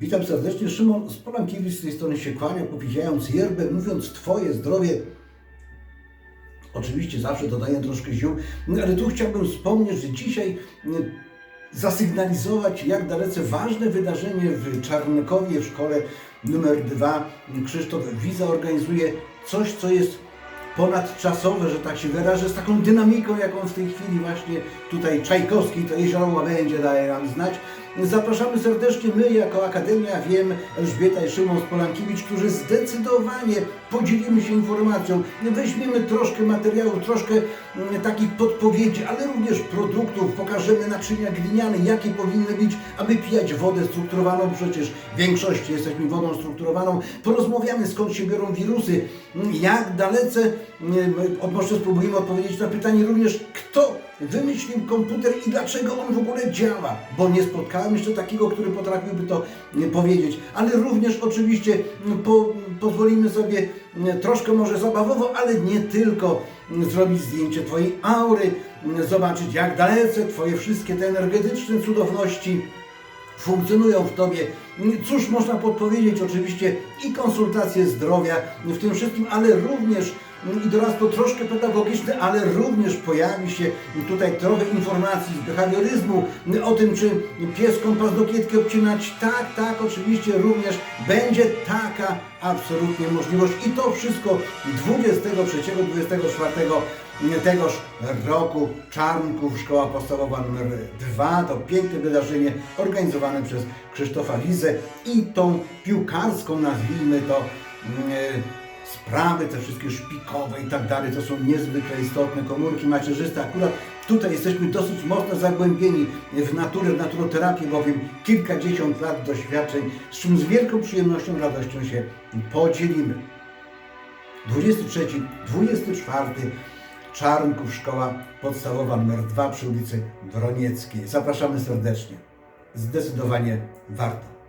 Witam serdecznie, Szymon z Polankiewicz z tej strony się kłania, popijając yerbę, mówiąc Twoje zdrowie. Oczywiście zawsze dodaję troszkę ziół, ale tu chciałbym wspomnieć, że dzisiaj zasygnalizować, jak dalece ważne wydarzenie w Czarnkowie w szkole numer 2 Krzysztof Wiza organizuje coś, co jest ponadczasowe, że tak się wyrażę, z taką dynamiką, jaką w tej chwili właśnie tutaj Czajkowski, to jezioro Łabędzie daje nam znać. Zapraszamy serdecznie. My jako Akademia Wiem, Elżbieta i Szymon z Polankiewicz, którzy zdecydowanie podzielimy się informacją, weźmiemy troszkę materiałów, troszkę mm, takich podpowiedzi, ale również produktów, pokażemy naczynia gliniane, jakie powinny być, aby pijać wodę strukturowaną, przecież w większości jesteśmy wodą strukturowaną, porozmawiamy skąd się biorą wirusy, jak dalece, mm, może spróbujemy odpowiedzieć na pytanie również, kto wymyślił komputer i dlaczego on w ogóle działa, bo nie spotkałem jeszcze takiego, który potrafiłby to mm, powiedzieć, ale również oczywiście mm, po, pozwolimy sobie mm, troszkę może zabawowo, ale nie tylko zrobić zdjęcie Twojej aury, zobaczyć jak dalece Twoje wszystkie te energetyczne cudowności funkcjonują w Tobie. Cóż można podpowiedzieć? Oczywiście i konsultacje zdrowia w tym wszystkim, ale również i doradztwo troszkę pedagogiczne, ale również pojawi się tutaj trochę informacji z behawioryzmu o tym, czy pieską paznokietki obcinać. Tak, tak, oczywiście również będzie taka absolutnie możliwość i to wszystko 23-24 tegoż roku Czarnków, Szkoła Podstawowa nr 2. To piękne wydarzenie organizowane przez Krzysztofa Lizę i tą piłkarską, nazwijmy to, mm, sprawy, te wszystkie szpikowe i tak dalej, to są niezwykle istotne komórki macierzyste. Akurat tutaj jesteśmy dosyć mocno zagłębieni w naturę, w naturoterapię, bowiem kilkadziesiąt lat doświadczeń, z czym z wielką przyjemnością, radością się podzielimy. 23, 24 Czarnków, szkoła podstawowa nr 2 przy ulicy Wronieckiej. Zapraszamy serdecznie. Zdecydowanie warto.